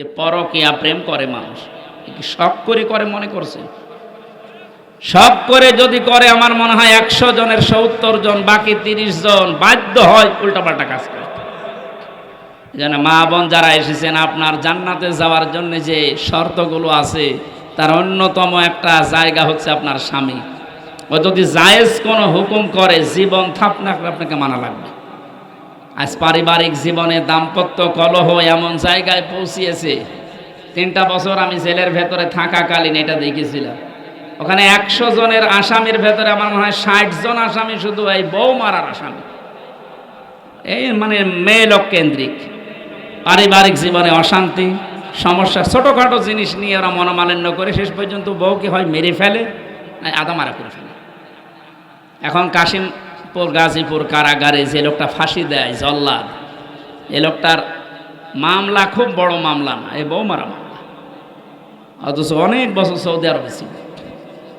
যে পরকিয়া প্রেম করে মানুষ। শখ করে করে মনে করছে? শখ করে যদি করে, আমার মনে হয় একশো জনের সত্তর জন, বাকি তিরিশ জন বাধ্য হয় উল্টাপাল্টা কাজ করতে। যেন মা বোন যারা এসেছেন, আপনার জান্নাতে যাওয়ার জন্য যে শর্তগুলো আছে, তার অন্যতম একটা জায়গা হচ্ছে আপনার স্বামী। ও যদি জায়েজ কোনো হুকুম করে, জীবন থাপনা আপনাকে মানা লাগবে। আজ পারিবারিক জীবনে দাম্পত্য কলহ এমন জায়গায় পৌঁছিয়েছে। তিনটা বছর আমি জেলের ভেতরে থাকাকালীন এটা দেখেছিলাম। ওখানে একশো জনের আসামির ভেতরে আমার মনে হয় ষাট জন আসামি শুধু এই বউ মারার আসামি। এই মানে মেয়ে লোক কেন্দ্রিক। পারিবারিক জীবনে অশান্তি, সমস্যা, ছোটোখাটো জিনিস নিয়ে ওরা মনোমালিন্য করে শেষ পর্যন্ত বউকে হয় মেরে ফেলে আদা মারা করে ফেলে। এখন কাশিমপুর গাজীপুর কারাগারে যে লোকটা ফাঁসি দেয়, জল্লাদ। এ লোকটার মামলা খুব বড় মামলা না, এ বউ মারা মামলা। অথচ অনেক বছর সৌদি আরবে ছিল।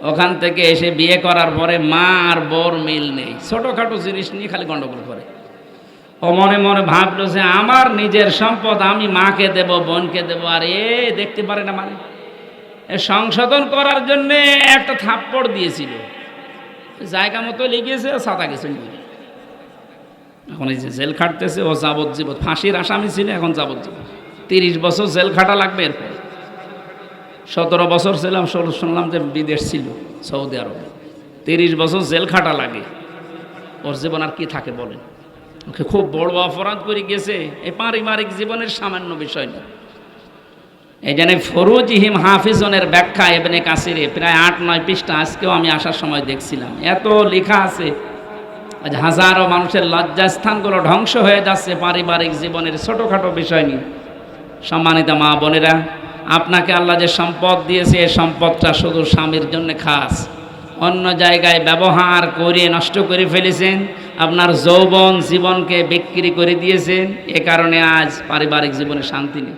ওখান থেকে এসে বিয়ে করার পরে মা আর বোর মিল নেই। ছোটোখাটো জিনিস নিয়ে খালি গন্ডগোল করে। ও মনে মনে ভাবলো যে আমার নিজের সম্পদ আমি মাকে দেব, বোনকে দেব, আর এ দেখতে পারে না মানে। সংশোধন করার জন্যে একটা থাপ্পড় দিয়েছিল। জায়গা মতো লেগেছে, সাদা গেছে। এখন এই যে জেল খাটতেছে, ও যাবজ্জীবন। ফাঁসির আসামি ছিল, এখন যাবজ্জীবন। তিরিশ বছর জেল খাটা লাগবে এরপর। সতেরো বছর ছিলাম ষোলো শুনলাম যে বিদেশ ছিল, সৌদি আরবে। তিরিশ বছর জেল খাটা লাগে। ওর জীবন আর কি থাকে বলেন? ওকে খুব বড় অপরাধ করে গেছে। এই পারিবারিক জীবনের সামান্য বিষয় না। এই জন্য ফরুজিহিম হাফিজনের ব্যাখ্যা এবেনে কাসিরে প্রায় আট, নয় পৃষ্ঠা আজকেও আমি আসার সময় দেখছিলাম। এত লেখা আছে। আজ হাজারো মানুষের লজ্জাস্থানগুলো ধ্বংস হয়ে যাচ্ছে পারিবারিক জীবনের ছোটোখাটো বিষয় নিয়ে। সম্মানিত মা বোনেরা, আপনাকে আল্লাহ যে সম্পদ দিয়েছে এই সম্পদটা শুধু স্বামীর জন্য খাস। অন্য জায়গায় ব্যবহার করে নষ্ট করে ফেলেছেন, আপনার যৌবন জীবনকে বিক্রি করে দিয়েছেন, এ কারণে আজ পারিবারিক জীবনে শান্তি নেই।